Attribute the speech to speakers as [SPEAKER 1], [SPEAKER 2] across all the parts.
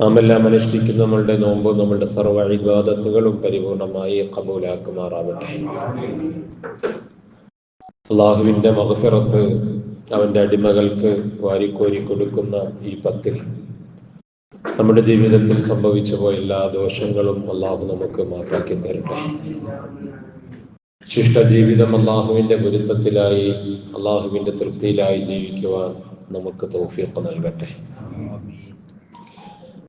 [SPEAKER 1] നാം എല്ലാം അനുഷ്ഠിക്കുന്ന നമ്മളുടെ നോമ്പ് നമ്മളുടെ സർവ ഇബാദത്തുകളും പരിപൂർണമായി കബൂലാക്കുമാറാവട്ടെ അള്ളാഹുവിന്റെ മഹഫിറത്ത് അവന്റെ അടിമകൾക്ക് വാരിക്കോരി കൊടുക്കുന്ന ഈ പത്തിൽ നമ്മുടെ ജീവിതത്തിൽ സംഭവിച്ചു പോയ എല്ലാ ദോഷങ്ങളും അള്ളാഹു നമുക്ക് മാറ്റാക്കി തരട്ടെ. ശിഷ്ട ജീവിതം അള്ളാഹുവിന്റെ ഗുരുത്വത്തിലായി അള്ളാഹുവിന്റെ തൃപ്തിയിലായി ജീവിക്കുവാൻ നമുക്ക് തോഫിയൊക്കെ നൽകട്ടെ.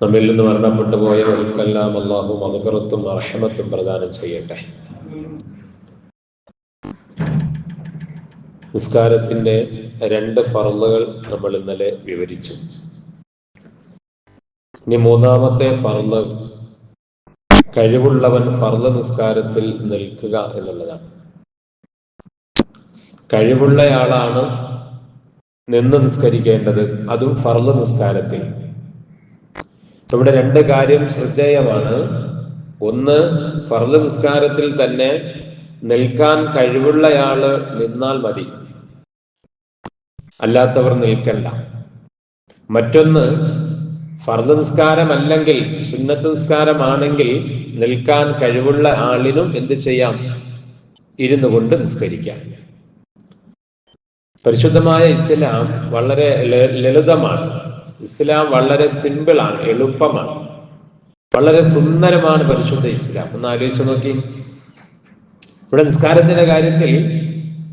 [SPEAKER 1] നമ്മിൽ നിന്ന് മരണപ്പെട്ടു പോയവർക്കെല്ലാം അള്ളാഹു മകഫിറത്തും അർഹമത്തും പ്രദാനം ചെയ്യട്ടെ. നിസ്കാരത്തിന്റെ രണ്ട് ഫറലുകൾ നമ്മൾ ഇന്നലെ വിവരിച്ചു. ഇനി മൂന്നാമത്തെ ഫർൾ കഴിവുള്ളവൻ ഫർൾ നിസ്കാരത്തിൽ നിൽക്കുക എന്നുള്ളതാണ്. കഴിവുള്ളയാളാണ് നിന്ന് നിസ്കരിക്കേണ്ടത് അതും ഫർൾ നിസ്കാരത്തിൽ. ഇവിടെ രണ്ട് കാര്യം ശ്രദ്ധേയമാണ്. ഒന്ന് ഫർദ് നിസ്കാരത്തിൽ തന്നെ നിൽക്കാൻ കഴിവുള്ളയാൾ നിന്നാൽ മതി. അല്ലാത്തവർ നിൽക്കണ്ട. മറ്റൊന്ന് ഫർദ് നിസ്കാരമല്ലെങ്കിൽ സുന്നത്ത് നിസ്കാരമാണെങ്കിൽ നിൽക്കാൻ കഴിവുള്ള ആളിനും എന്ത് ചെയ്യാം? ഇരുന്നു കൊണ്ട് നിസ്കരിക്കാം. പരിശുദ്ധമായ ഇസ്ലാം വളരെ ലളിതമാണ്. ഇസ്ലാം വളരെ സിമ്പിളാണ് എളുപ്പമാണ്. വളരെ സുന്ദരമാണ് പരിശുദ്ധ ഇസ്ലാം. ഒന്ന് ആലോചിച്ചു നോക്കി. ഇവിടെ നിസ്കാരത്തിന്റെ കാര്യത്തിൽ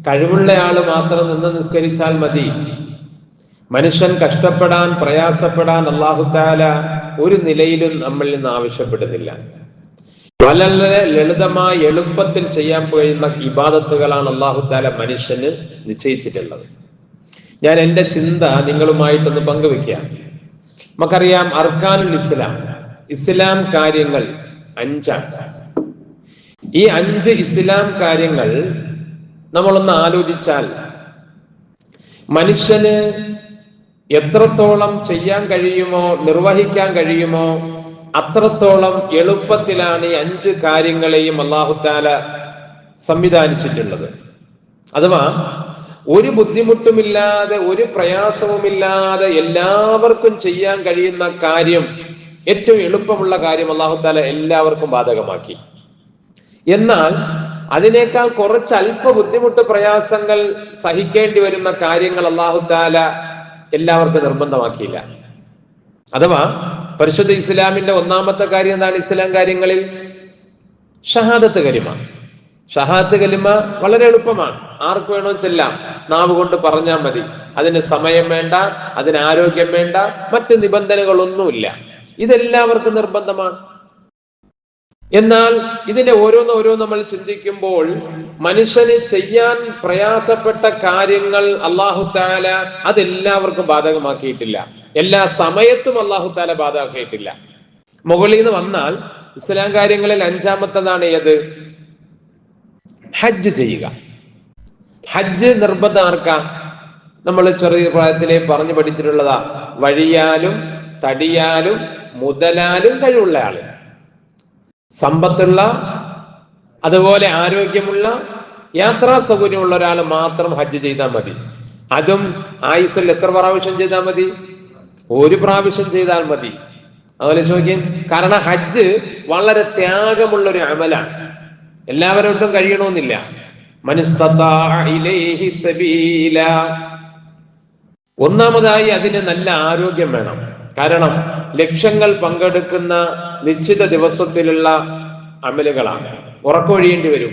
[SPEAKER 1] കഴിവുള്ള ആൾ മാത്രം നിന്ന് നിസ്കരിച്ചാൽ മതി. മനുഷ്യൻ കഷ്ടപ്പെടാൻ പ്രയാസപ്പെടാൻ അള്ളാഹുത്താല ഒരു നിലയിലും നമ്മളിൽ നിന്ന് ആവശ്യപ്പെടുന്നില്ല. വളരെ ലളിതമായി എളുപ്പത്തിൽ ചെയ്യാൻ കഴിയുന്ന ഇബാദത്തുകളാണ് അള്ളാഹുത്താല മനുഷ്യന് നിശ്ചയിച്ചിട്ടുള്ളത്. ഞാൻ എന്റെ ചിന്ത നിങ്ങളുമായിട്ടൊന്ന് പങ്കുവെക്കാം നമുക്കറിയാം അർക്കാനുൽ ഇസ്ലാം ഇസ്ലാം കാര്യങ്ങൾ അഞ്ചാണ്. ഈ അഞ്ച് ഇസ്ലാം കാര്യങ്ങൾ നമ്മളൊന്ന് ആലോചിച്ചാൽ മനുഷ്യന് എത്രത്തോളം ചെയ്യാൻ കഴിയുമോ നിർവഹിക്കാൻ കഴിയുമോ അത്രത്തോളം എളുപ്പത്തിലാണ് ഈ അഞ്ച് കാര്യങ്ങളെയും അള്ളാഹുത്താല സംവിധാനിച്ചിട്ടുള്ളത്. അഥവാ ഒരു ബുദ്ധിമുട്ടുമില്ലാതെ ഒരു പ്രയാസവുമില്ലാതെ എല്ലാവർക്കും ചെയ്യാൻ കഴിയുന്ന കാര്യം ഏറ്റവും എളുപ്പമുള്ള കാര്യം അള്ളാഹുത്താല എല്ലാവർക്കും ബാധകമാക്കി. എന്നാൽ അതിനേക്കാൾ കുറച്ച് അല്പ ബുദ്ധിമുട്ട് പ്രയാസങ്ങൾ സഹിക്കേണ്ടി വരുന്ന കാര്യങ്ങൾ അള്ളാഹുത്താല എല്ലാവർക്കും നിർബന്ധമാക്കിയില്ല. അഥവാ പരിശുദ്ധ ഇസ്ലാമിന്റെ ഒന്നാമത്തെ കാര്യം എന്താണ് ഇസ്ലാം കാര്യങ്ങളിൽ? ഷഹാദത്ത് കലിമ. ഷഹാദത്ത് കലിമ വളരെ എളുപ്പമാണ്. ആർക്ക് വേണോ ചെല്ലാം. നാവ് കൊണ്ട് പറഞ്ഞാൽ മതി. അതിന് സമയം വേണ്ട അതിന് ആരോഗ്യം വേണ്ട മറ്റ് നിബന്ധനകളൊന്നുമില്ല. ഇതെല്ലാവർക്കും നിർബന്ധമാണ്. എന്നാൽ ഇതിന്റെ ഓരോന്ന് ഓരോ നമ്മൾ ചിന്തിക്കുമ്പോൾ മനുഷ്യന് ചെയ്യാൻ പ്രയാസപ്പെട്ട കാര്യങ്ങൾ അള്ളാഹു താല അതെല്ലാവർക്കും ബാധകമാക്കിയിട്ടില്ല. എല്ലാ സമയത്തും അള്ളാഹു താല ബാധകമാക്കിയിട്ടില്ല. മുകളിൽ നിന്ന് വന്നാൽ ഇസ്ലാം കാര്യങ്ങളിൽ അഞ്ചാമത്തതാണ് ഏത് ഹജ്ജ് ചെയ്യുക. ഹജ്ജ് നിർബന്ധം ആർക്കാം നമ്മൾ ചെറിയ പ്രായത്തിലെ പറഞ്ഞു പഠിച്ചിട്ടുള്ളതാ. വഴിയാലും തടിയാലും മുതലാലും കഴിവുള്ള ആൾ. സമ്പത്തുള്ള അതുപോലെ ആരോഗ്യമുള്ള യാത്രാ സൗകര്യമുള്ള ഒരാൾ മാത്രം ഹജ്ജ് ചെയ്താൽ മതി. അതും ആയുസിൽ എത്ര പ്രാവശ്യം ചെയ്താൽ മതി? ഒരു പ്രാവശ്യം ചെയ്താൽ മതി. അതുപോലെ ചോദിക്കും കാരണം ഹജ്ജ് വളരെ ത്യാഗമുള്ള ഒരു അമലാണ്. എല്ലാവരോട്ടും കഴിയണമെന്നില്ല. ഒന്നാമതായി അതിന് നല്ല ആരോഗ്യം വേണം. കാരണം ലക്ഷ്യങ്ങൾ പങ്കെടുക്കുന്ന നിശ്ചിത ദിവസത്തിലുള്ള അമലുകളാണ്. ഉറക്കൊഴിയേണ്ടി വരും.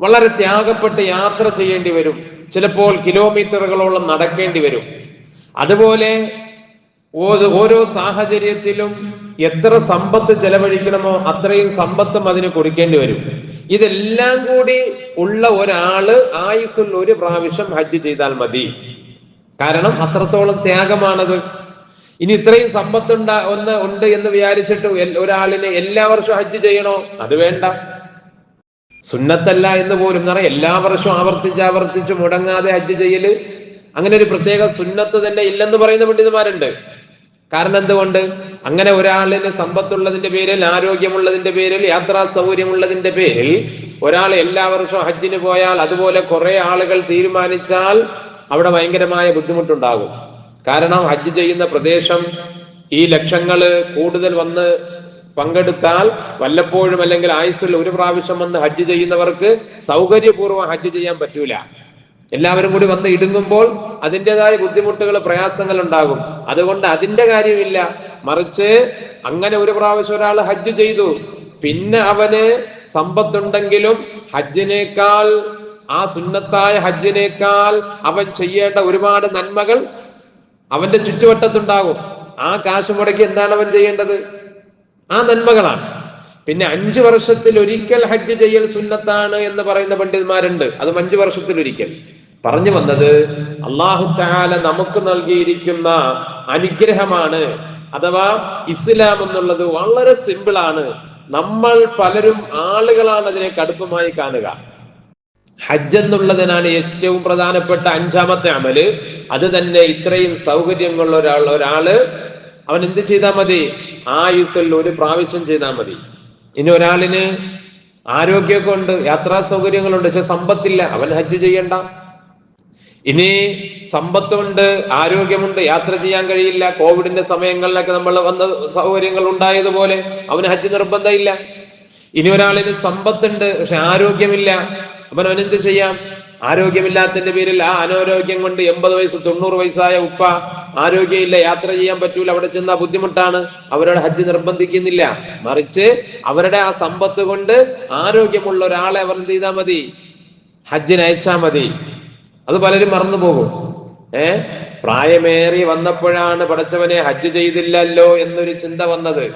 [SPEAKER 1] വളരെ ത്യാഗപ്പെട്ട് യാത്ര ചെയ്യേണ്ടി വരും. ചിലപ്പോൾ കിലോമീറ്ററുകളോളം നടക്കേണ്ടി വരും. അതുപോലെ ഓരോ സാഹചര്യത്തിലും എത്ര സമ്പത്ത് ചെലവഴിക്കണമോ അത്രയും സമ്പത്തും അതിന് കൊടുക്കേണ്ടി വരും. ഇതെല്ലാം കൂടി ഉള്ള ഒരാൾ ആയുസ്സിൽ ഒരു പ്രാവശ്യം ഹജ്ജ് ചെയ്താൽ മതി. കാരണം അത്രത്തോളം ത്യാഗമാണത്. ഇനി ഇത്രയും സമ്പത്തുണ്ട ഒന്ന് ഉണ്ട് എന്ന് വിചാരിച്ചിട്ട് ഒരാളിനെ എല്ലാ വർഷവും ഹജ്ജ് ചെയ്യണോ? അത് വേണ്ട. സുന്നത്തല്ല എന്ന് പോലും പറയാം. എല്ലാ വർഷവും ആവർത്തിച്ച് ആവർത്തിച്ച് മുടങ്ങാതെ ഹജ്ജ് ചെയ്യൽ. അങ്ങനെ ഒരു പ്രത്യേക സുന്നത്ത് തന്നെ ഇല്ലെന്ന് പറയുന്ന പണ്ഡിതന്മാരുണ്ട്. കാരണം എന്തുകൊണ്ട്? അങ്ങനെ ഒരാളിന് സമ്പത്തുള്ളതിന്റെ പേരിൽ ആരോഗ്യമുള്ളതിന്റെ പേരിൽ യാത്രാ സൗകര്യമുള്ളതിന്റെ പേരിൽ ഒരാൾ എല്ലാ വർഷവും ഹജ്ജിന് പോയാൽ അതുപോലെ കുറെ ആളുകൾ തീരുമാനിച്ചാൽ അവിടെ ഭയങ്കരമായ ബുദ്ധിമുട്ടുണ്ടാകും. കാരണം ഹജ്ജ് ചെയ്യുന്ന പ്രദേശം ഈ ലക്ഷങ്ങൾ കൂടുതൽ വന്ന് പങ്കെടുത്താൽ വല്ലപ്പോഴും അല്ലെങ്കിൽ ആയുസ്സിൽ ഒരു പ്രാവശ്യം വന്ന് ഹജ്ജ് ചെയ്യുന്നവർക്ക് സൗകര്യപൂർവം ഹജ്ജ് ചെയ്യാൻ പറ്റൂല. എല്ലാവരും കൂടി വന്ന് ഇടുങ്ങുമ്പോൾ അതിന്റെതായ ബുദ്ധിമുട്ടുകൾ പ്രയാസങ്ങൾ ഉണ്ടാകും. അതുകൊണ്ട് അതിന്റെ കാര്യമില്ല. മറിച്ച് അങ്ങനെ ഒരു പ്രാവശ്യം ഒരാൾ ഹജ്ജ് ചെയ്തു. പിന്നെ അവന് സമ്പത്തുണ്ടെങ്കിലും ഹജ്ജിനേക്കാൾ ആ സുന്നത്തായ ഹജ്ജിനേക്കാൾ അവൻ ചെയ്യേണ്ട ഒരുപാട് നന്മകൾ അവന്റെ ചുറ്റുവട്ടത്തുണ്ടാകും. ആ കാശ് മുടക്കി എന്താണ് അവൻ ചെയ്യേണ്ടത്? ആ നന്മകളാണ്. പിന്നെ അഞ്ചു വർഷത്തിൽ ഒരിക്കൽ ഹജ്ജ് ചെയ്യൽ സുന്നത്താണ് എന്ന് പറയുന്ന പണ്ഡിതന്മാരുണ്ട്. അതും അഞ്ചു വർഷത്തിൽ ഒരിക്കൽ പറഞ്ഞു വന്നത് അള്ളാഹു താല നമുക്ക് നൽകിയിരിക്കുന്ന അനുഗ്രഹമാണ് അഥവാ ഇസ്ലാം എന്നുള്ളത് വളരെ സിമ്പിൾ ആണ്. നമ്മൾ പലരും ആളുകളാണ് അതിനെ കടുപ്പമായി കാണുക. ഹജ്ജ് എന്നുള്ളതിനാണ് ഏറ്റവും പ്രധാനപ്പെട്ട അഞ്ചാമത്തെ അമൽ. അത് തന്നെ ഇത്രയും സൗകര്യങ്ങളുള്ള ഒരാൾ ഒരാൾ അവൻ എന്ത് ചെയ്താൽ മതി? ആയുസിൽ ഒരു പ്രാവശ്യം ചെയ്താൽ മതി. ഇനി ഒരാളിന് ആരോഗ്യമൊക്കെ ഉണ്ട് യാത്രാ സൗകര്യങ്ങളുണ്ട് പക്ഷെ സമ്പത്തില്ല. അവൻ ഹജ്ജ് ചെയ്യണ്ട. ഇനി സമ്പത്തുണ്ട് ആരോഗ്യമുണ്ട് യാത്ര ചെയ്യാൻ കഴിയില്ല കോവിഡിന്റെ സമയങ്ങളിലൊക്കെ നമ്മൾ വന്ന സൗകര്യങ്ങൾ ഉണ്ടായതുപോലെ അവന് ഹജ്ജ് നിർബന്ധമില്ല. ഇനി ഒരാളിന് സമ്പത്തുണ്ട് പക്ഷെ ആരോഗ്യമില്ല അവൻ അവനെന്ത് ചെയ്യാം? ആരോഗ്യമില്ലാത്തതിന്റെ പേരിൽ ആ അനാരോഗ്യം കൊണ്ട് എൺപത് വയസ്സ് തൊണ്ണൂറ് വയസ്സായ ഉപ്പ ആരോഗ്യമില്ല യാത്ര ചെയ്യാൻ പറ്റൂല അവിടെ ചെന്ന ബുദ്ധിമുട്ടാണ് അവരോട് ഹജ്ജ് നിർബന്ധിക്കുന്നില്ല. മറിച്ച് അവരുടെ ആ സമ്പത്ത് കൊണ്ട് ആരോഗ്യമുള്ള ഒരാളെ അവർ എന്ത് ചെയ്താൽ മതി? ഹജ്ജിന് അയച്ചാൽ മതി. അത് പലരും മറന്നു പോകും. ഏ? പ്രായമേറി വന്നപ്പോഴാണ് പടച്ചവനെ ഹജ്ജ് ചെയ്തില്ലല്ലോ എന്നൊരു ചിന്ത വന്നത്.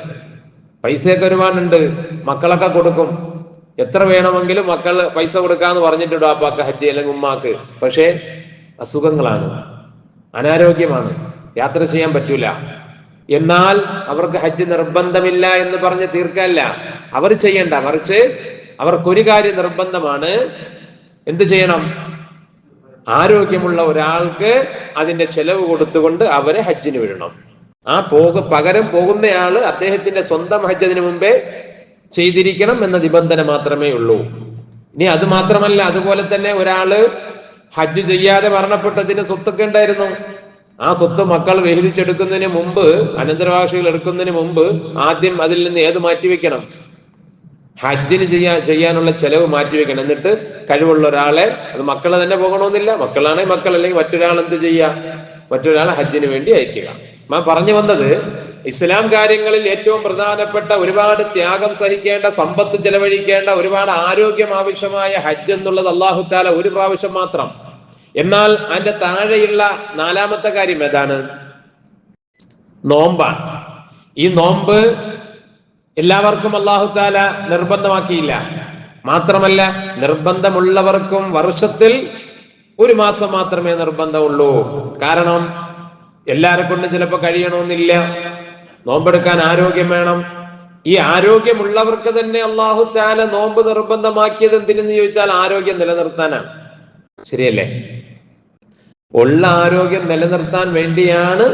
[SPEAKER 1] പൈസയൊക്കെ ഒരുപാടുണ്ട്. മക്കളൊക്കെ കൊടുക്കും. എത്ര വേണമെങ്കിലും മക്കൾ പൈസ കൊടുക്കാന്ന് പറഞ്ഞിട്ടുണ്ട് അപ്പാക്ക് ഹജ്ജ് അല്ലെങ്കിൽ ഉമ്മാക്ക്. പക്ഷേ അസുഖങ്ങളാണ്. അനാരോഗ്യമാണ്. യാത്ര ചെയ്യാൻ പറ്റൂല. എന്നാൽ അവർക്ക് ഹജ്ജ് നിർബന്ധമില്ല എന്ന് പറഞ്ഞ് തീർക്കല്ല. അവർ ചെയ്യണ്ട മറിച്ച് അവർക്കൊരു കാര്യം നിർബന്ധമാണ്. എന്ത് ചെയ്യണം? ആരോഗ്യമുള്ള ഒരാൾക്ക് അതിന്റെ ചെലവ് കൊടുത്തുകൊണ്ട് അവരെ ഹജ്ജിന് വിടണം. ആ പോക പകരം പോകുന്നയാൾ അദ്ദേഹത്തിന്റെ സ്വന്തം ഹജ്ജ് അതിനു മുമ്പേ ചെയ്തിരിക്കണം എന്ന നിബന്ധന മാത്രമേ ഉള്ളൂ. ഇനി അത് മാത്രമല്ല അതുപോലെ തന്നെ ഒരാൾ ഹജ്ജ് ചെയ്യാതെ മരണപ്പെട്ടതിന് സ്വത്തൊക്കെ ഉണ്ടായിരുന്നു. ആ സ്വത്ത് മക്കൾ വിഹിതിച്ചെടുക്കുന്നതിന് മുമ്പ് അനന്തരവാസികൾ എടുക്കുന്നതിന് മുമ്പ് ആദ്യം അതിൽ നിന്ന് ഏത് മാറ്റിവെക്കണം? ഹജ്ജിന് ചെയ്യാൻ ചെയ്യാനുള്ള ചെലവ് മാറ്റിവെക്കണം എന്നിട്ട് കഴിവുള്ള ഒരാളെ അത് മക്കളെ തന്നെ പോകണമെന്നില്ല. മക്കളാണെങ്കിൽ മക്കൾ അല്ലെങ്കിൽ മറ്റൊരാൾ എന്ത് ചെയ്യുക മറ്റൊരാളെ ഹജ്ജിന് വേണ്ടി അയക്കുക. ഞാൻ പറഞ്ഞു വന്നത് ഇസ്ലാം കാര്യങ്ങളിൽ ഏറ്റവും പ്രധാനപ്പെട്ട ഒരുപാട് ത്യാഗം സഹിക്കേണ്ട സമ്പത്ത് ചെലവഴിക്കേണ്ട ഒരുപാട് ആരോഗ്യം ആവശ്യമായ ഹജ്ജ് എന്നുള്ളത് അള്ളാഹു താല ഒരു പ്രാവശ്യം മാത്രം. എന്നാൽ അതിന്റെ താഴെയുള്ള നാലാമത്തെ കാര്യം ഏതാണ്? നോമ്പാണ്. ഈ നോമ്പ് എല്ലാവർക്കും അള്ളാഹുത്താല നിർബന്ധമാക്കിയില്ല. മാത്രമല്ല നിർബന്ധമുള്ളവർക്കും വർഷത്തിൽ ഒരു മാസം മാത്രമേ നിർബന്ധമുള്ളൂ. കാരണം എല്ലാരെ കൊണ്ടും ചിലപ്പോൾ കഴിയണമെന്നില്ല. നോമ്പെടുക്കാൻ ആരോഗ്യം വേണം. ഈ ആരോഗ്യമുള്ളവർക്ക് തന്നെ അള്ളാഹു താല നോമ്പ് നിർബന്ധമാക്കിയത് എന്തിനെന്ന് ചോദിച്ചാൽ ആരോഗ്യം നിലനിർത്താനാണ്. ശരിയല്ലേ? ഉള്ള ആരോഗ്യം നിലനിർത്താൻ വേണ്ടിയാണ്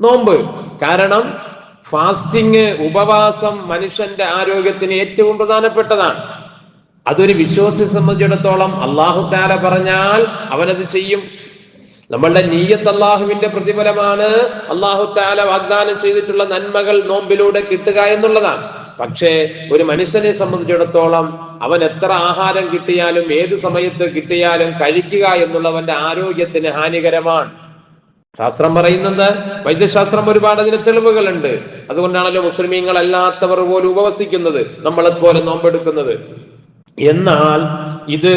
[SPEAKER 1] നോമ്പ്. കാരണം ഫാസ്റ്റിംഗ് ഉപവാസം മനുഷ്യന്റെ ആരോഗ്യത്തിന് ഏറ്റവും പ്രധാനപ്പെട്ടതാണ്. അതൊരു വിശ്വാസിയെ സംബന്ധിച്ചിടത്തോളം അള്ളാഹു താര പറഞ്ഞാൽ അവനത് ചെയ്യും. നമ്മളുടെ നീയത്ത് അള്ളാഹുവിന്റെ പ്രതിഫലമാണ് അള്ളാഹു താല വാഗ്ദാനം ചെയ്തിട്ടുള്ള നന്മകൾ നോമ്പിലൂടെ കിട്ടുക എന്നുള്ളതാണ്. പക്ഷേ ഒരു മനുഷ്യനെ സംബന്ധിച്ചിടത്തോളം അവൻ എത്ര ആഹാരം കിട്ടിയാലും ഏത് സമയത്ത് കിട്ടിയാലും കഴിക്കുക എന്നുള്ളവന്റെ ആരോഗ്യത്തിന് ഹാനികരമാണ്. ശാസ്ത്രം പറയുന്നത് വൈദ്യശാസ്ത്രം ഒരുപാട് അതിന് തെളിവുകളുണ്ട്. അതുകൊണ്ടാണല്ലോ മുസ്ലിമീങ്ങൾ അല്ലാത്തവർ പോലും ഉപവസിക്കുന്നത് നമ്മളെപ്പോലെ നോമ്പെടുക്കുന്നത്. എന്നാൽ ഇത്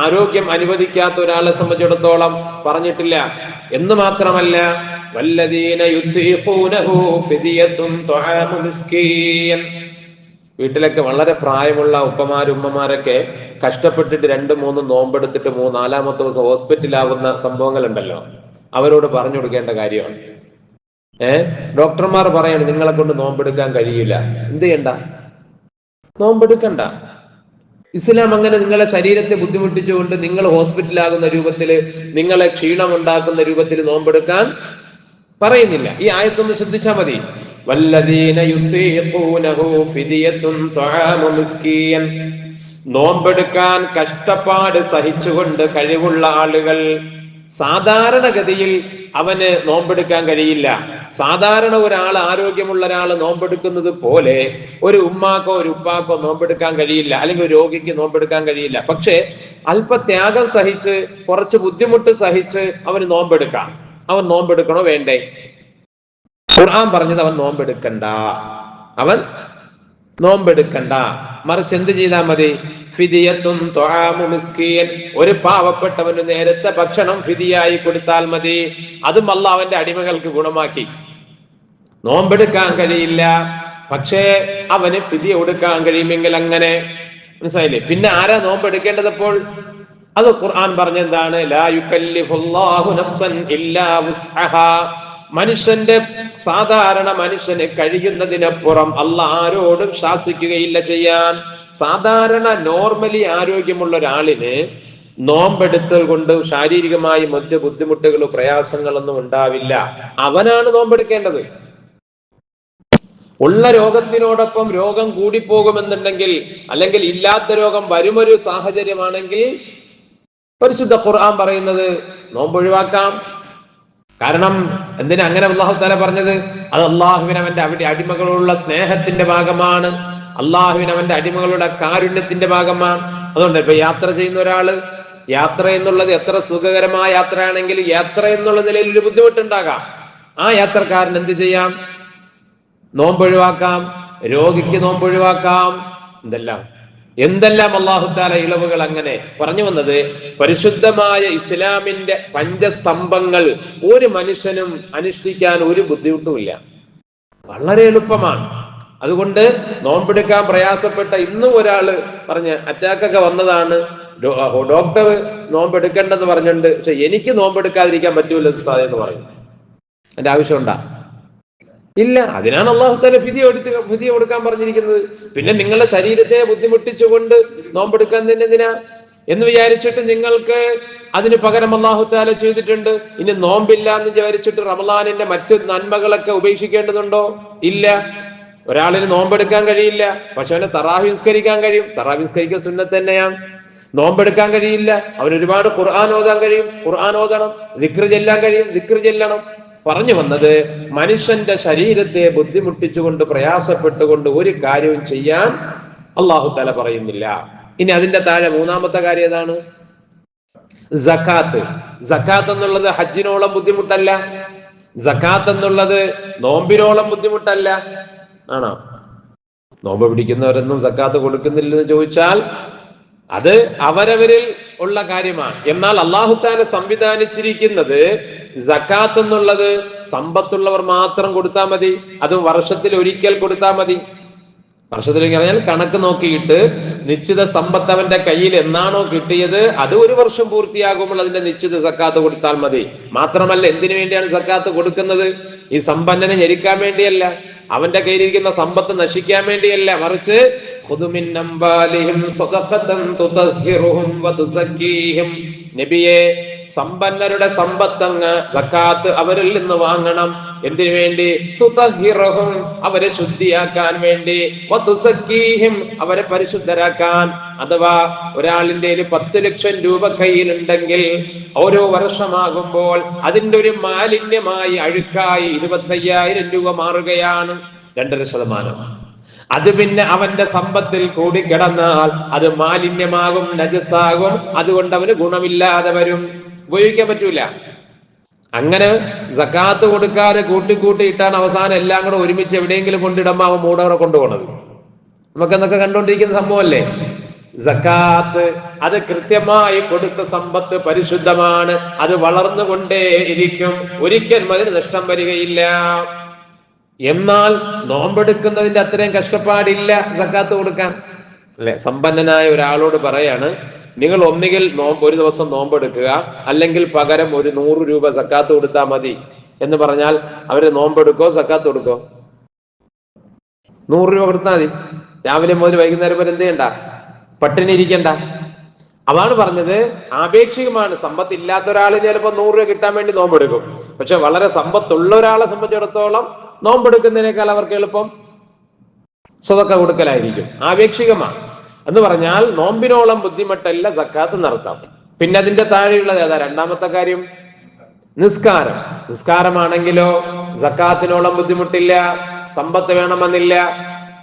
[SPEAKER 1] ആരോഗ്യം അനുവദിക്കാത്ത ഒരാളെ സംബന്ധിച്ചിടത്തോളം പറഞ്ഞിട്ടില്ല. എന്ന് മാത്രമല്ല വല്ലദീന വീട്ടിലൊക്കെ വളരെ പ്രായമുള്ള ഉപ്പമാരും ഉമ്മമാരൊക്കെ കഷ്ടപ്പെട്ടിട്ട് രണ്ട് മൂന്ന് നോമ്പെടുത്തിട്ട് മൂന്ന് നാലാമത്തെ ദിവസം ഹോസ്പിറ്റലാവുന്ന സംഭവങ്ങൾ ഉണ്ടല്ലോ അവരോട് പറഞ്ഞു കൊടുക്കേണ്ട കാര്യമാണ്. ഏ? ഡോക്ടർമാർ പറയാണ് നിങ്ങളെ കൊണ്ട് നോമ്പെടുക്കാൻ കഴിയില്ല. എന്ത് ചെയ്യണ്ട? നോമ്പെടുക്കണ്ട. ഇസ്ലാം അങ്ങനെ നിങ്ങളെ ശരീരത്തെ ബുദ്ധിമുട്ടിച്ചുകൊണ്ട് നിങ്ങൾ ഹോസ്പിറ്റലാകുന്ന രൂപത്തിൽ നിങ്ങളെ ക്ഷീണമുണ്ടാക്കുന്ന രൂപത്തിൽ നോമ്പെടുക്കാൻ പറയുന്നില്ല. ഈ ആയത്തൊന്ന് ശ്രദ്ധിച്ചാൽ മതി. നോമ്പെടുക്കാൻ കഷ്ടപ്പാട് സഹിച്ചുകൊണ്ട് കഴിവുള്ള ആളുകൾ സാധാരണഗതിയിൽ അവന് നോമ്പെടുക്കാൻ കഴിയില്ല. സാധാരണ ഒരാൾ ആരോഗ്യമുള്ള ഒരാൾ നോമ്പെടുക്കുന്നത് പോലെ ഒരു ഉമ്മാക്കോ ഒരു ഉപ്പാക്കോ നോമ്പെടുക്കാൻ കഴിയില്ല. അല്ലെങ്കിൽ ഒരു രോഗിക്ക് നോമ്പെടുക്കാൻ കഴിയില്ല. പക്ഷെ അല്പ ത്യാഗം സഹിച്ച് കുറച്ച് ബുദ്ധിമുട്ട് സഹിച്ച് അവന് നോമ്പെടുക്കാം. അവൻ നോമ്പെടുക്കണോ? വേണ്ടേ. ഖുർആൻ പറഞ്ഞത് അവൻ നോമ്പെടുക്കണ്ട. അവൻ നോമ്പെടുക്കണ്ട. മറിച്ച് എന്ത് ചെയ്താൽ മതി? ഫിദിയത്തും മിസ്കീൻ. ഒരു പാവപ്പെട്ടവന് നേരത്തെ ഭക്ഷണം ഫിദിയായി കൊടുത്താൽ മതി. അതും അല്ല അവന്റെ അടിമകൾക്ക് ഗുണമാക്കി. നോമ്പെടുക്കാൻ കഴിയില്ല. പക്ഷേ അവന് ഫിതി കൊടുക്കാൻ കഴിയുമെങ്കിൽ അങ്ങനെ. മനസ്സിലായില്ലേ? പിന്നെ ആരാ നോമ്പെടുക്കേണ്ടത് അപ്പോൾ? അത് ഖുർആൻ പറഞ്ഞെന്താണ്? ലാ യുക്കല്ലിഫുല്ലാഹു ഇല്ലാ മനുഷ്യന്റെ സാധാരണ മനുഷ്യന് കഴിയുന്നതിനപ്പുറം അല്ല ആരോടും ശാസിക്കുകയില്ല ചെയ്യാൻ. സാധാരണ നോർമലി ആരോഗ്യമുള്ള ഒരാളിന് നോമ്പെടുത്തൽ കൊണ്ട് ശാരീരികമായി മറ്റ് ബുദ്ധിമുട്ടുകളോ പ്രയാസങ്ങളൊന്നും ഉണ്ടാവില്ല. അവനാണ് നോമ്പെടുക്കേണ്ടത്. ഉള്ള രോഗത്തിനോടൊപ്പം രോഗം കൂടിപ്പോകുമെന്നുണ്ടെങ്കിൽ അല്ലെങ്കിൽ ഇല്ലാത്ത രോഗം വരുമൊരു സാഹചര്യമാണെങ്കിൽ പരിശുദ്ധ ഖുർആൻ പറയുന്നത് നോമ്പ് ഒഴിവാക്കാം കാരണം എന്തിനാ അങ്ങനെ അള്ളാഹു തല പറഞ്ഞത്? അത് അള്ളാഹുവിനവന്റെ അവന്റെ അടിമകളുള്ള സ്നേഹത്തിന്റെ ഭാഗമാണ്. അള്ളാഹുവിന് അവന്റെ അടിമകളുടെ കാരുണ്യത്തിന്റെ ഭാഗമാണ്. അതുകൊണ്ട് ഇപ്പൊ യാത്ര ചെയ്യുന്ന ഒരാൾ യാത്ര എന്നുള്ളത് എത്ര സുഖകരമായ യാത്രയാണെങ്കിൽ യാത്ര എന്നുള്ള നിലയിൽ ഒരു ബുദ്ധിമുട്ടുണ്ടാകാം. ആ യാത്രക്കാരൻ എന്ത് ചെയ്യാം? നോമ്പൊഴിവാക്കാം രോഗിക്ക് നോമ്പൊഴിവാക്കാം എന്തെല്ലാം? എന്തെല്ലാം അള്ളാഹുദാല ഇളവുകൾ അങ്ങനെ പറഞ്ഞു വന്നത്? പരിശുദ്ധമായ ഇസ്ലാമിന്റെ പഞ്ചസ്തംഭങ്ങൾ ഒരു മനുഷ്യനും അനുഷ്ഠിക്കാൻ ഒരു ബുദ്ധിമുട്ടുമില്ല. വളരെ എളുപ്പമാണ്. അതുകൊണ്ട് നോമ്പെടുക്കാൻ പ്രയാസപ്പെട്ട ഇന്നും ഒരാൾ പറഞ്ഞ് അറ്റാക്കൊക്കെ വന്നതാണ്. ഡോക്ടർ നോമ്പെടുക്കേണ്ടെന്ന് പറഞ്ഞിട്ടുണ്ട്. പക്ഷെ എനിക്ക് നോമ്പെടുക്കാതിരിക്കാൻ പറ്റൂല എന്ന് പറഞ്ഞു എന്റെ ആവശ്യമുണ്ടാ ഇല്ല. അതിനാണ് അള്ളാഹു താല ഫിതി എടുത്ത് ഫിതി കൊടുക്കാൻ പറഞ്ഞിരിക്കുന്നത്. പിന്നെ നിങ്ങളുടെ ശരീരത്തെ ബുദ്ധിമുട്ടിച്ചുകൊണ്ട് നോമ്പെടുക്കാൻ തന്നെ എന്തിനാ? എന്ന് വിചാരിച്ചിട്ട് നിങ്ങൾക്ക് അതിന് പകരം അള്ളാഹു താല ചെയ്തിട്ടുണ്ട്. ഇനി നോമ്പില്ല എന്ന് വിചാരിച്ചിട്ട് റമലാനിന്റെ മറ്റ് നന്മകളൊക്കെ ഉപേക്ഷിക്കേണ്ടതുണ്ടോ? ഇല്ല. ഒരാളിന് നോമ്പെടുക്കാൻ കഴിയില്ല പക്ഷെ അവന് തറാഹി നിസ്കരിക്കാൻ കഴിയും. തറാഹി നിസ്കരിക്കാൻ സുന്നത്ത് തന്നെയാണ്. നോമ്പെടുക്കാൻ കഴിയില്ല അവൻ ഒരുപാട് ഖുർആൻ ഓതാൻ കഴിയും. ഖുർആൻ ഓതണം ദിക്ർ ചെല്ലാൻ കഴിയും ദിക്ർ ചെല്ലണം. പറഞ്ഞു വന്നത് മനുഷ്യന്റെ ശരീരത്തെ ബുദ്ധിമുട്ടിച്ചുകൊണ്ട് പ്രയാസപ്പെട്ടുകൊണ്ട് ഒരു കാര്യവും ചെയ്യാൻ അള്ളാഹു തല പറയുന്നില്ല. ഇനി അതിന്റെ താഴെ മൂന്നാമത്തെ കാര്യം ഏതാണ്? ജക്കാത്ത് ജക്കാത്ത് എന്നുള്ളത് ഹജ്ജിനോളം ബുദ്ധിമുട്ടല്ല. ജക്കാത്ത് എന്നുള്ളത് നോമ്പിനോളം ബുദ്ധിമുട്ടല്ല. ആണോ? നോമ്പ് പിടിക്കുന്നവരൊന്നും സക്കാത്ത് കൊടുക്കുന്നില്ലെന്ന് ചോദിച്ചാൽ അത് അവരവരിൽ ഉള്ള കാര്യമാണ്. എന്നാൽ അള്ളാഹുത്താല സംവിധാനിച്ചിരിക്കുന്നത് സക്കാത്ത് എന്നുള്ളത് സമ്പത്തുള്ളവർ മാത്രം കൊടുത്താൽ മതി. അതും വർഷത്തിൽ ഒരിക്കൽ കൊടുത്താൽ മതി. വർഷത്തിലേക്ക് പറഞ്ഞാൽ കണക്ക് നോക്കിയിട്ട് നിശ്ചിത സമ്പത്ത് അവന്റെ കയ്യിൽ എന്നാണോ കിട്ടിയത് അത് ഒരു വർഷം പൂർത്തിയാകുമ്പോൾ അതിന്റെ നിശ്ചിത സക്കാത്ത് കൊടുത്താൽ മതി. മാത്രമല്ല എന്തിനു വേണ്ടിയാണ് സക്കാത്ത് കൊടുക്കുന്നത്? ഈ സമ്പന്നനെ ഞെരിക്കാൻ വേണ്ടിയല്ല. അവന്റെ കയ്യിലിരിക്കുന്ന സമ്പത്ത് നശിക്കാൻ വേണ്ടിയല്ല മറിച്ച്. നബിയെ സമ്പന്നരുടെ സമ്പത്തങ്ങ് സക്കാത്ത് അവരിൽ നിന്ന് വാങ്ങണം. എന്തിനു വേണ്ടി? തുതഹിറഹും അവരെ ശുദ്ധിയാക്കാൻ വേണ്ടി. അവരെ പരിശുദ്ധരാക്കാൻ. അഥവാ ഒരാളിന്റെ പത്ത് ലക്ഷം രൂപ കയ്യിലുണ്ടെങ്കിൽ ഓരോ വർഷമാകുമ്പോൾ അതിന്റെ ഒരു മാലിന്യമായി അഴുക്കായി ഇരുപത്തയ്യായിരം രൂപ മാറുകയാണ് രണ്ടര ശതമാനം. അത് പിന്നെ അവന്റെ സമ്പത്തിൽ കൂടി കിടന്നാൽ അത് മാലിന്യമാകും നജസാകും അതുകൊണ്ട് അവന് ഗുണമില്ലാതെ വരും. ഉപയോഗിക്കാൻ പറ്റൂല. അങ്ങനെ സക്കാത്ത് കൊടുക്കാതെ കൂട്ടിക്കൂട്ടി ഇട്ടാണ് അവസാനം എല്ലാം കൂടെ ഒരുമിച്ച് എവിടെയെങ്കിലും കൊണ്ടിടമാവും അവൻ മൂടവിടെ കൊണ്ടുപോണത് നമുക്ക് എന്നൊക്കെ കണ്ടുകൊണ്ടിരിക്കുന്ന സംഭവമല്ലേ? സക്കാത്ത് അത് കൃത്യമായി കൊടുത്ത സമ്പത്ത് പരിശുദ്ധമാണ്. അത് വളർന്നുകൊണ്ടേ ഇരിക്കും. ഒരിക്കലും അതിന് നഷ്ടം വരികയില്ല. എന്നാൽ നോമ്പെടുക്കുന്നതിന്റെ അത്രയും കഷ്ടപ്പാടില്ല സക്കാത്ത് കൊടുക്കാൻ. അല്ലെ? സമ്പന്നനായ ഒരാളോട് പറയാണ് നിങ്ങൾ ഒന്നുകിൽ നോമ്പ് ഒരു ദിവസം നോമ്പെടുക്കുക അല്ലെങ്കിൽ പകരം ഒരു നൂറ് രൂപ സക്കാത്ത് കൊടുത്താൽ മതി. എന്ന് പറഞ്ഞാൽ അവർ നോമ്പെടുക്കോ സക്കാത്ത് കൊടുക്കോ? നൂറ് രൂപ കൊടുത്താൽ മതി. രാവിലെ മുതൽ വൈകുന്നേരം വരെ എന്ത് ചെയ്യണ്ട? പട്ടിണി ഇരിക്കണ്ട. അതാണ് പറഞ്ഞത്. ആപേക്ഷികമാണ്. സമ്പത്ത് ഇല്ലാത്ത ഒരാൾ ചിലപ്പോൾ നൂറ് രൂപ കിട്ടാൻ വേണ്ടി നോമ്പെടുക്കും പക്ഷെ വളരെ സമ്പത്തുള്ള ഒരാളെ സംബന്ധിച്ചിടത്തോളം നോമ്പെടുക്കുന്നതിനേക്കാൾ അവർക്ക് എളുപ്പം സ്വതൊക്കെ കൊടുക്കലായിരിക്കും. ആപേക്ഷികമാണ്. എന്ന് പറഞ്ഞാൽ നോമ്പിനോളം ബുദ്ധിമുട്ടല്ല സക്കാത്ത് നടത്താം. പിന്നെ അതിന്റെ താഴെയുള്ളത് ഏതാ? രണ്ടാമത്തെ കാര്യം നിസ്കാരം. നിസ്കാരമാണെങ്കിലോ സക്കാത്തിനോളം ബുദ്ധിമുട്ടില്ല സമ്പത്ത് വേണമെന്നില്ല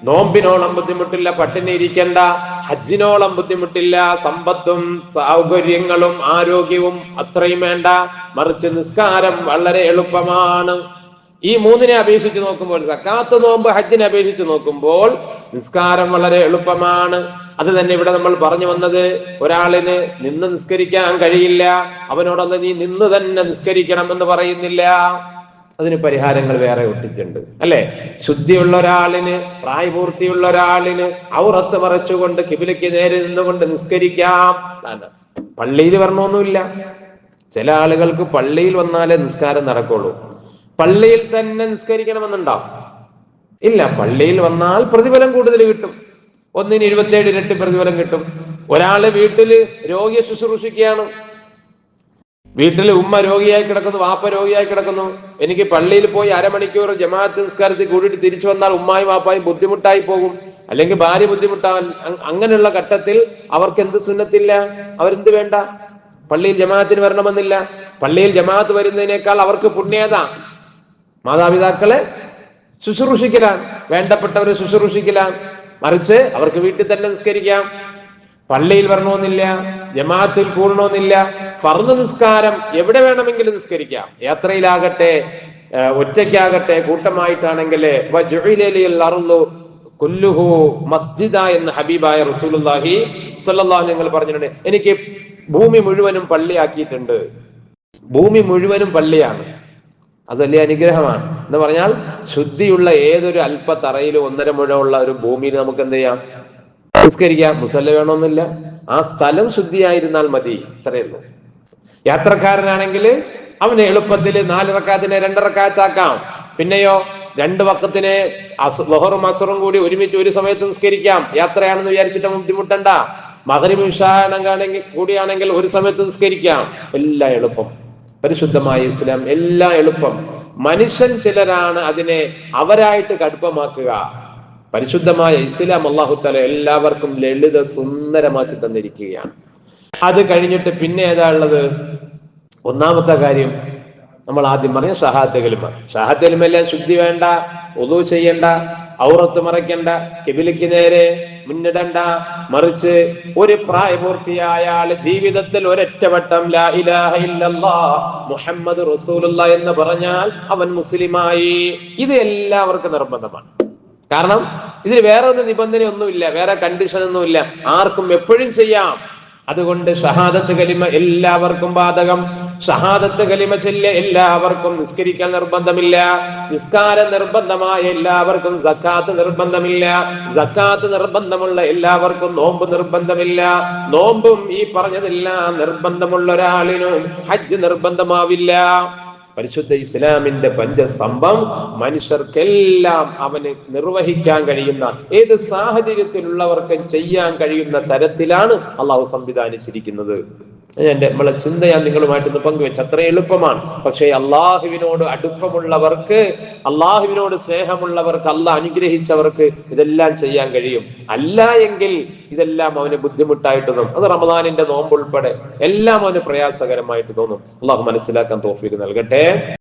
[SPEAKER 1] നോമ്പിനോളം ബുദ്ധിമുട്ടില്ല പട്ടിണി ഇരിക്കേണ്ട ഹജ്ജിനോളം ബുദ്ധിമുട്ടില്ല സമ്പത്തും സൗകര്യങ്ങളും ആരോഗ്യവും അത്രയും വേണ്ട. മറിച്ച് നിസ്കാരം വളരെ എളുപ്പമാണ്. ഈ മൂന്നിനെ അപേക്ഷിച്ച് നോക്കുമ്പോൾ സക്കാത്ത് നോമ്പ് ഹജ്ജിനെ അപേക്ഷിച്ച് നോക്കുമ്പോൾ നിസ്കാരം വളരെ എളുപ്പമാണ്. അത് തന്നെ ഇവിടെ നമ്മൾ പറഞ്ഞു വന്നത് ഒരാളിന് നിന്ന് നിസ്കരിക്കാൻ കഴിയില്ല അവനോടൊന്ന് നീ നിന്ന് തന്നെ നിസ്കരിക്കണം എന്ന് പറയുന്നില്ല. അതിന് പരിഹാരങ്ങൾ വേറെ ഒട്ടിട്ടുണ്ട് അല്ലെ? ശുദ്ധിയുള്ള ഒരാളിന് പ്രായപൂർത്തിയുള്ള ഒരാളിന് ഔറത്ത് മറച്ചുകൊണ്ട് കിബിലയ്ക്ക് നേരെ നിന്നുകൊണ്ട് നിസ്കരിക്കാം. പള്ളിയിൽ വരണമൊന്നുമില്ല. ചില ആളുകൾക്ക് പള്ളിയിൽ വന്നാലേ നിസ്കാരം നടക്കുള്ളൂ. പള്ളിയിൽ തന്നെ നിസ്കരിക്കണമെന്നുണ്ടോ ഇല്ല പള്ളിയിൽ വന്നാൽ പ്രതിഫലം കൂടുതൽ കിട്ടും. ഒന്നിന് ഇരുപത്തിയേഴ് ഇരട്ടി പ്രതിഫലം കിട്ടും. ഒരാൾ വീട്ടിൽ രോഗിയെ ശുശ്രൂഷിക്കുകയാണ്. വീട്ടിൽ ഉമ്മ രോഗിയായി കിടക്കുന്നു വാപ്പ രോഗിയായി കിടക്കുന്നു. എനിക്ക് പള്ളിയിൽ പോയി അരമണിക്കൂർ ജമാഅത്ത് നിസ്കാരത്തിൽ കൂടിയിട്ട് തിരിച്ചു വന്നാൽ ഉമ്മായും വാപ്പായും ബുദ്ധിമുട്ടായി പോകും. അല്ലെങ്കിൽ ഭാര്യ ബുദ്ധിമുട്ടാവൽ അങ്ങനെയുള്ള ഘട്ടത്തിൽ അവർക്ക് എന്ത് സുന്നത്തില്ല? അവരെന്ത് വേണ്ട? പള്ളിയിൽ ജമാഅത്തിന് വരണമെന്നില്ല. പള്ളിയിൽ ജമാഅത്ത് വരുന്നതിനേക്കാൾ അവർക്ക് പുണ്യത. മാതാപിതാക്കളെ ശുശ്രൂഷിക്കലാൻ വേണ്ടപ്പെട്ടവരെ ശുശ്രൂഷിക്കലാൻ മറിച്ച് അവർക്ക് വീട്ടിൽ തന്നെ നിസ്കരിക്കാം. പള്ളിയിൽ വരണമെന്നില്ല ജമാഅത്തിൽ കൂടണമെന്നില്ല ഫർദ് നിസ്കാരം എവിടെ വേണമെങ്കിലും നിസ്കരിക്കാം. യാത്രയിലാകട്ടെ ഒറ്റയ്ക്കാകട്ടെ കൂട്ടമായിട്ടാണെങ്കിൽ കുല്ലുഹു മസ്ജിദ എന്ന് ഹബീബായ റസൂലുള്ളാഹി സ്വല്ലല്ലാഹു ഞങ്ങൾ പറഞ്ഞിട്ടുണ്ട്. എനിക്ക് ഭൂമി മുഴുവനും പള്ളിയാക്കിയിട്ടുണ്ട്. ഭൂമി മുഴുവനും പള്ളിയാണ്. അത് വലിയ അനുഗ്രഹമാണ്. എന്ന് പറഞ്ഞാൽ ശുദ്ധിയുള്ള ഏതൊരു അല്പ തറയിലും ഒന്നര മുഴമുള്ള ഒരു ഭൂമിയിൽ നമുക്ക് എന്ത് ചെയ്യാം? നിസ്കരിക്കാം. മുസല്ല വേണമെന്നില്ല. ആ സ്ഥലം ശുദ്ധിയായിരുന്നാൽ മതി. ഇത്രയുള്ളൂ യാത്രക്കാരനാണെങ്കിൽ അവന് എളുപ്പത്തിൽ നാലിറക്കാത്തിനെ രണ്ടിറക്കാത്താക്കാം രണ്ട് റക്കാത്താക്കാം. പിന്നെയോ രണ്ട് വക്കത്തിനെ ലഹറും അസറും കൂടി ഒരുമിച്ച് ഒരു സമയത്ത് നിസ്കരിക്കാം. യാത്രയാണെന്ന് വിചാരിച്ചിട്ട് ബുദ്ധിമുട്ടണ്ട. മകരം വിഷാണെങ്കിൽ കൂടിയാണെങ്കിൽ ഒരു സമയത്ത് നിസ്കരിക്കാം. എല്ലാം എളുപ്പം. പരിശുദ്ധമായ ഇസ്ലാം എല്ലാം എളുപ്പം. മനുഷ്യൻ ചിലരാണ് അതിനെ അവരായിട്ട് കടുപ്പമാക്കുക. പരിശുദ്ധമായ ഇസ്ലാം അള്ളാഹു തല എല്ലാവർക്കും ലളിത സുന്ദരമാക്കി തന്നിരിക്കുകയാണ്. അത് കഴിഞ്ഞിട്ട് പിന്നെ ഏതാ ഉള്ളത്? ഒന്നാമത്തെ കാര്യം നമ്മൾ ആദ്യം പറഞ്ഞ ഷഹാദ് കലിമ ഷഹാദ് കലിമെല്ലാം ശുദ്ധി വേണ്ട ഒതു ചെയ്യണ്ട ഔറത്ത് മറയ്ക്കണ്ട കിബിലിക്ക് നേരെ മുന്നിടണ്ട മറിച്ച് ഒരു പ്രായപൂർത്തിയായ ആൾ ജീവിതത്തിൽ ഒരൊറ്റവട്ടം ലാ ഇലാഹ ഇല്ലല്ലാ മുഹമ്മദ് റസൂലുള്ള എന്ന് പറഞ്ഞാൽ അവൻ മുസ്ലിമായി. ഇത് എല്ലാവർക്കും നിർബന്ധമാണ്. കാരണം ഇതിൽ വേറെ ഒരു നിബന്ധനയൊന്നുമില്ല വേറെ കണ്ടീഷൻ ഒന്നുമില്ല. ആർക്കും എപ്പോഴും ചെയ്യാം. അതുകൊണ്ട് ഷഹാദത്ത് കലിമ എല്ലാവർക്കും ബാധകം. ഷഹാദത്ത് കലിമ ചെല്ല എല്ലാവർക്കും നിസ്കരിക്കാൻ നിർബന്ധമില്ല. നിസ്കാരം നിർബന്ധമായ എല്ലാവർക്കും സക്കാത്ത് നിർബന്ധമില്ല. സക്കാത്ത് നിർബന്ധമുള്ള എല്ലാവർക്കും നോമ്പ് നിർബന്ധമില്ല. നോമ്പും ഈ പറഞ്ഞതെല്ലാം നിർബന്ധമുള്ള ഒരാളിനും ഹജ്ജ് നിർബന്ധമാവില്ല. പരിശുദ്ധ ഇസ്ലാമിന്റെ പഞ്ചസ്തംഭം മനുഷ്യർക്കെല്ലാം അവന് നിർവഹിക്കാൻ കഴിയുന്ന ഏത് സാഹചര്യത്തിലുള്ളവർക്ക് ചെയ്യാൻ കഴിയുന്ന തരത്തിലാണ് അള്ളാഹു സംവിധാനിച്ചിരിക്കുന്നത്. എന്റെ നമ്മളെ ചിന്ത ഞാൻ നിങ്ങളുമായിട്ട് ഇന്ന് പങ്കുവെച്ച്. അത്ര എളുപ്പമാണ്. പക്ഷേ അള്ളാഹുവിനോട് അടുപ്പമുള്ളവർക്ക് അള്ളാഹുവിനോട് സ്നേഹമുള്ളവർക്ക് അള്ളാഹ് അനുഗ്രഹിച്ചവർക്ക് ഇതെല്ലാം ചെയ്യാൻ കഴിയും. അല്ല എങ്കിൽ ഇതെല്ലാം അവന് ബുദ്ധിമുട്ടായിട്ട് തോന്നും. അത് റമദാനിന്റെ നോമ്പ് ഉൾപ്പെടെ എല്ലാം അവന് പ്രയാസകരമായിട്ട് തോന്നും. അള്ളാഹു മനസ്സിലാക്കാൻ തോഫീക്ക് നൽകട്ടെ.